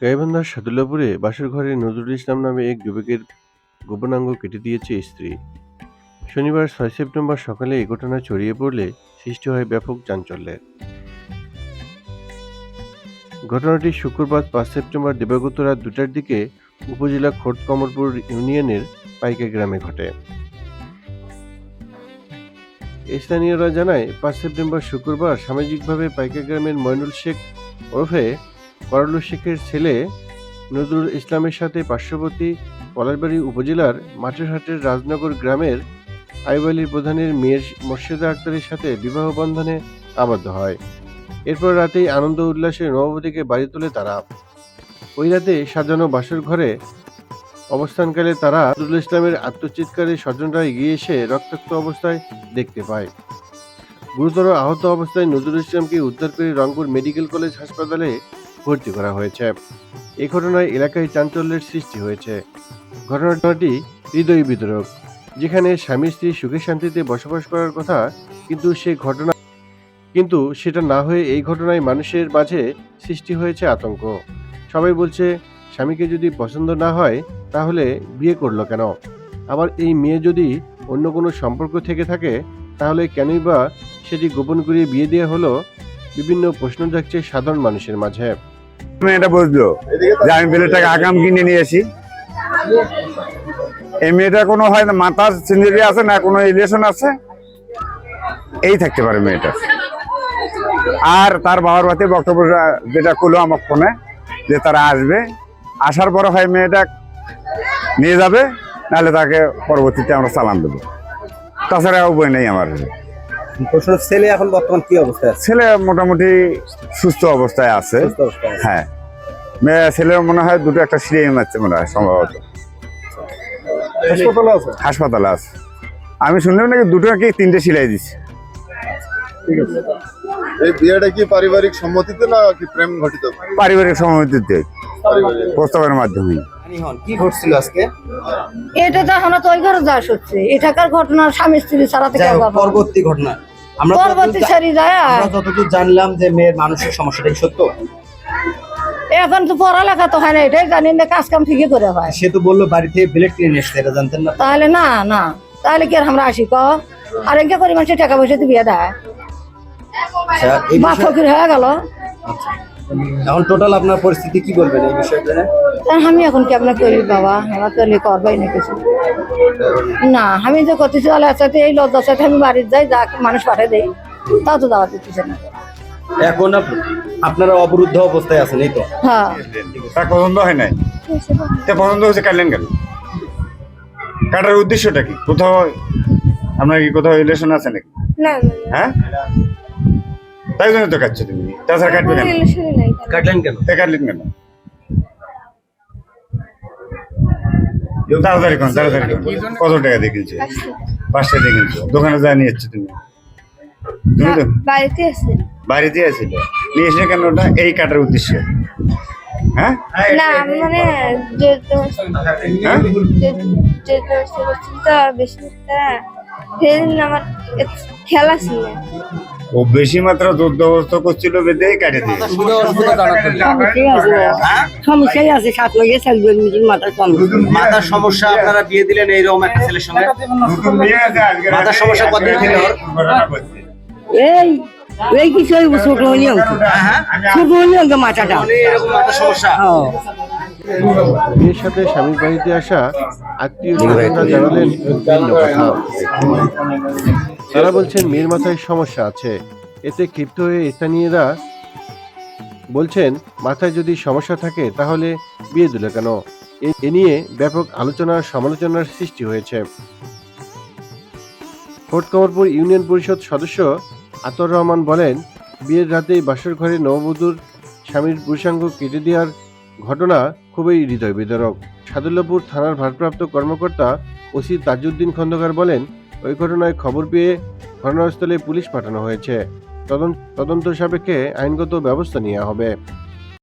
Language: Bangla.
গাইবান্ধার সাদুল্লাপুরে বাসর ঘরে নজরুল ইসলাম নামে এক যুবকের গোপনাঙ্গ কেটে দিয়েছে স্ত্রী। শনিবার ছয় সেপ্টেম্বর সকালে এই ঘটনা ছড়িয়ে পড়লে সৃষ্টি হয় ব্যাপক চাঞ্চল্যের। ঘটনাটি শুক্রবার পাঁচ সেপ্টেম্বর দিবাগত রাত দুটার দিকে উপজেলা খোর্দ কমরপুর ইউনিয়নের পাইকা গ্রামে ঘটে। স্থানীয়রা জানায়, পাঁচ সেপ্টেম্বর শুক্রবার সামাজিকভাবে পাইকা গ্রামের ময়নুল শেখ ওরফে করলু শেখের ছেলে নজরুল ইসলামের সাথে পার্শ্ববর্তী পলাশবাড়ি উপজেলার মাঠেরহাটের রাজনগর গ্রামের আইবালির প্রধানের মেয়ের মোর্শেদা আক্তারের সাথে বিবাহ বন্ধনে আবদ্ধ হয়। এরপর রাতেই আনন্দ উল্লাসে নববধূকে বাড়ি তোলে তারা। ওই রাতে সাজানো বাসর ঘরে অবস্থানকালে তারা নজরুল ইসলামের আত্মচিৎকারে স্বজনরা এগিয়ে এসে রক্তাক্ত অবস্থায় দেখতে পায়। গুরুতর আহত অবস্থায় নজরুল ইসলামকে উদ্ধার করে রংপুর মেডিকেল কলেজ হাসপাতালে ভর্তি করা হয়েছে। এই ঘটনায় এলাকায় চাঞ্চল্যের সৃষ্টি হয়েছে। ঘটনাটি হৃদয় বিতরক, যেখানে স্বামী স্ত্রী সুখে শান্তিতে বসবাস করার কথা, কিন্তু সে ঘটনা কিন্তু সেটা না হয়ে এই ঘটনায় মানুষের মাঝে সৃষ্টি হয়েছে আতঙ্ক। সবাই বলছে, স্বামীকে যদি পছন্দ না হয়, তাহলে বিয়ে করল কেন? আবার এই মেয়ে যদি অন্য কোনো সম্পর্ক থেকে থাকে, তাহলে কেনই বা সেটি গোপন করিয়ে বিয়ে দেওয়া হলো? বিভিন্ন প্রশ্ন জাগছে সাধারণ মানুষের মাঝে। বুঝলো যে আমি প্লেটটাকে আগাম কিনে নিয়ে আসি। এই মেয়েটা কোনো হয় না সিন্দিরি আছে না কোনো রিলেশন আছে? এই থাকতে পারে মেয়েটা। আর তার বাবার বাতে বক্তব্য যেটা করল আমার ফোনে যে তারা আসবে আসার পরে হয় মেয়েটা নিয়ে যাবে নাহলে তাকে পরবর্তীতে আমরা চালান দেবো। তাছাড়া উপায় নেই আমার। প্রশ্ন ছেলে এখন বর্তমান কি অবস্থায় আছে? ছেলে মোটামুটি সুস্থ অবস্থায় আছে। সুস্থ অবস্থায় আছে। হ্যাঁ। মেয়ে ছেলে মনে হয় দুটো একটা সিরিয়াম আছে মনে হয় সম্ভবত। হাসপাতালে আছে? হাসপাতালে আছে। আমি শুনলাম নাকি দুটো নাকি তিনটে সিলাই দিচ্ছে। এই বিয়েটা কি পারিবারিক সম্মতিতে না কি প্রেম ঘটিত? পারিবারিক পারিবারিক। প্রস্তাবের মাধ্যমে। কি ঘটছিল আজকে? এটা তো আমরা তো ওই ঘরে যাওয়া সত্যি এটাকার ঘটনা স্বামী স্ত্রী ছাড়া থেকে পরবর্তী ঘটনা। আমরা পরবর্তী যতদূর- সারি যায় আমরা যতদূর জানলাম যে মেয়ের মানসিক সমস্যাটা কি সত্য? এখন তো পড়ালেখা তো হয় না এটাই জানি না কাজ কাম ঠিকই করে হয়। সে তো বলল বাড়ি থেকে ব্লেড কিনে এসছে এটা জানতেন না। তাহলে না না। তাহলে কি আর আমরা আসি ক? আর এনকে করি মানুষের টাকা পয়সা দিয়ে বিয়ে দেয়। আচ্ছা, ফকির হয়ে গেল। এখন টোটাল আপনার পরিস্থিতি কি বলবেন এই বিষয়টা তা আমি এখন কেমন করি বাবা? আমার তো করবাই না কিছু। না আমি যে করতেছি তাহলে সাথে এই লজ্জার সাথে আমি বাড়ির যাই যা মানুষ পাঠিয়ে দেই তাও তো দাওয়া দিতেছে না। এখন আপনারা অবরুদ্ধ অবস্থায় আছেন এই তো? হ্যাঁ। তার পছন্দ হয় নাই? তা পছন্দ হয়েছে কাটলেন কেন? কাটার উদ্দেশ্যটা কি? কোথাও আপনার কি কোথাও রিলেশন আছে নাকি? না হ্যাঁ? তাই জন্য তো কাটছো তুমি। তাছাড়া কাটবে কেন? রিলেশনে নাই। কাটলেন কেন? তা কাটলেন কেন? তাড়াতাড়ি কোন তাড়াতাড়ি কোন কত টাকা দিয়ে কিনছো? পাঁচটা দিয়ে কিনছো। দোকানে যা নিয়ে যাচ্ছ তুমি। তুমি তো বাড়িতে আছে। বাড়িতে আসছিল নিয়ে এসে কেন ওটা? এই কাটার উদ্দেশ্যে। হ্যাঁ? না মানে যে হ্যাঁ? বেশি আমার খেলা ছিল। ও বেশি মাত্রা দুধ অবস্থা করছিল বেঁধে কাটে দিয়ে সমস্যাই আছে। সাত মাসে নিজের মাথার কম। মাথার সমস্যা আপনারা বিয়ে দিলেন এইরকম একটা ছেলের সঙ্গে। মাথার সমস্যা কতদিন থেকে। এই এই কিছু ওই ছোট হলি অঙ্ক ছোট হলি অঙ্ক মাথাটা। মানে এরকম মাথার সমস্যা। বিয়ের সাথে স্বামীর বাড়িতে আসা আত্মীয় জানালেন কথা। তারা বলছেন, মেয়ের মাথায় সমস্যা আছে। এতে ক্ষিপ্ত হয়ে স্থানীয়রা বলছেন, মাথায় যদি সমস্যা থাকে, তাহলে বিয়ে দিল কেন? এ- নিয়ে ব্যাপক আলোচনা, সমালোচনার সৃষ্টি হয়েছে। ফোর্ট কমরপুর ইউনিয়ন পরিষদ সদস্য আতর রহমান বলেন, বিয়ের রাতেই বাসর ঘরে নববধূর স্বামীর পুরুষাঙ্গ কেটে দেওয়ার ঘটনা খুবই হৃদয় বিদারক সাদুল্লাপুর থানার ভারপ্রাপ্ত কর্মকর্তা ওসি তাজউদ্দিন খন্দকার বলেন ওই ঘটনায় খবর পেয়ে ঘটনাস্থলে পুলিশ পাঠানো হয়েছে। তদন্ত সাপেক্ষে আইনগত ব্যবস্থা নেওয়া হবে।